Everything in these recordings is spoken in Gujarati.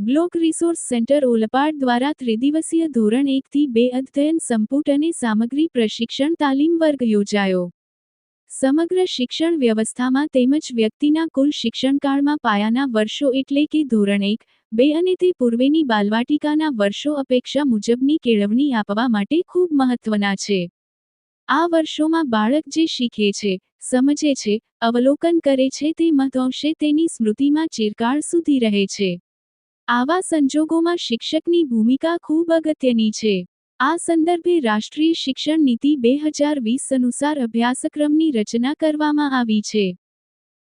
બ્લોક રિસોર્સ સેન્ટર ઓલપાડ દ્વારા ત્રિદિવસીય ધોરણ એકથી બે અધ્યયન સંપુટ અને સામગ્રી પ્રશિક્ષણ તાલીમ વર્ગ યોજાયો. સમગ્ર શિક્ષણ વ્યવસ્થામાં તેમજ વ્યક્તિના કુલ શિક્ષણકાળમાં પાયાના વર્ષો એટલે કે ધોરણ એક, બે અને તે પૂર્વેની બાલવાટિકાના વર્ષો અપેક્ષા મુજબની કેળવણી આપવા માટે ખૂબ મહત્વના છે. આ વર્ષોમાં બાળક જે શીખે છે, સમજે છે, અવલોકન કરે છે તે મહત્વશે તેની સ્મૃતિમાં ચિરકાળ સુધી રહે છે. આવા સંજોગોમાં શિક્ષકની ભૂમિકા ખૂબ અગત્યની છે. આ સંદર્ભે રાષ્ટ્રીય શિક્ષણ નીતિ બે હજાર વીસ અનુસાર અભ્યાસક્રમની રચના કરવામાં આવી છે.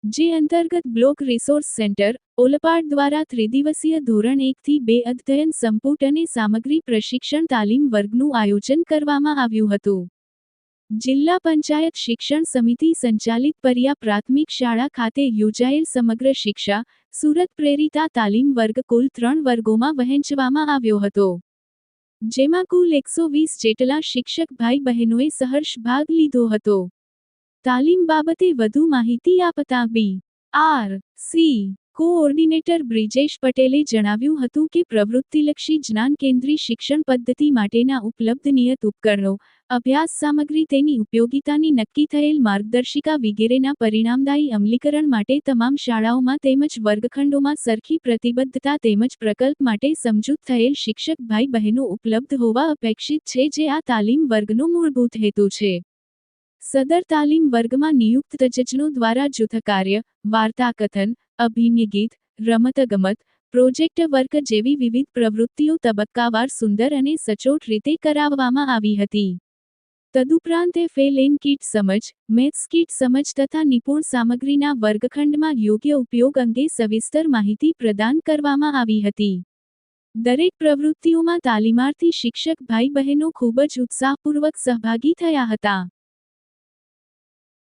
જે અંતર્ગત બ્લોક રિસોર્સ સેન્ટર, ઓલપાડ દ્વારા ત્રિદિવસીય ધોરણ એકથી બે અધ્યયન સંપુટ અને સામગ્રી પ્રશિક્ષણ તાલીમ વર્ગનું આયોજન કરવામાં આવ્યું હતું. જિલ્લા પંચાયત શિક્ષણ સમિતિ સંચાલિત પરિયા પ્રાથમિક શાળા ખાતે યોજાયેલ સમગ્ર શિક્ષા, સુરત પ્રેરિતા તાલીમ વર્ગ કુલ ત્રણ વર્ગોમાં વહેંચવામાં આવ્યો હતો. જેમાં કુલ એકસો વીસ જેટલા શિક્ષક ભાઈ બહેનોએ સહર્ષ ભાગ લીધો હતો. તાલીમ બાબતે વધુ માહિતી આપતા B. R. C. Coordinator Brijesh પટેલે જણાવ્યું હતું કે પ્રવૃત્તિલક્ષી જ્ઞાન કેન્દ્રી શિક્ષણ પદ્ધતિ માટેના ઉપલબ્ધ નિયત ઉપકરણો, અભ્યાસ સામગ્રી તેની ઉપયોગિતાની નક્કી થયેલ માર્ગદર્શિકા વગેરેના પરિણામદાયી અમલીકરણ માટે તમામ શાળાઓમાં તેમજ વર્ગખંડોમાં સરખી પ્રતિબદ્ધતા તેમજ પ્રકલ્પ માટે સમજૂત થયેલ શિક્ષક ભાઈ બહેનો ઉપલબ્ધ હોવા અપેક્ષિત છે જે આ તાલીમ વર્ગનો મૂળભૂત હેતુ છે. સદર તાલીમ વર્ગમાં નિયુક્ત તજજ્ઞો દ્વારા જૂથકાર્ય વાર્તાકથન અભિનય ગીત રમતગમત પ્રોજેક્ટ વર્ક જેવી વિવિધ પ્રવૃત્તિઓ તબક્કાવાર સુંદર અને સચોટ રીતે કરાવવામાં આવી હતી. તદુપરાંત ફેલ એન કીટ સમજ, મેથ્સ કીટ સમજ તથા નિપુણ સામગ્રીના વર્ગખંડમાં યોગ્ય ઉપયોગ અંગે સવિસ્તર માહિતી પ્રદાન કરવામાં આવી હતી. દરેક પ્રવૃત્તિઓમાં તાલીમાર્થી શિક્ષક ભાઈ બહેનો ખૂબ જ ઉત્સાહપૂર્વક સહભાગી થયા હતા.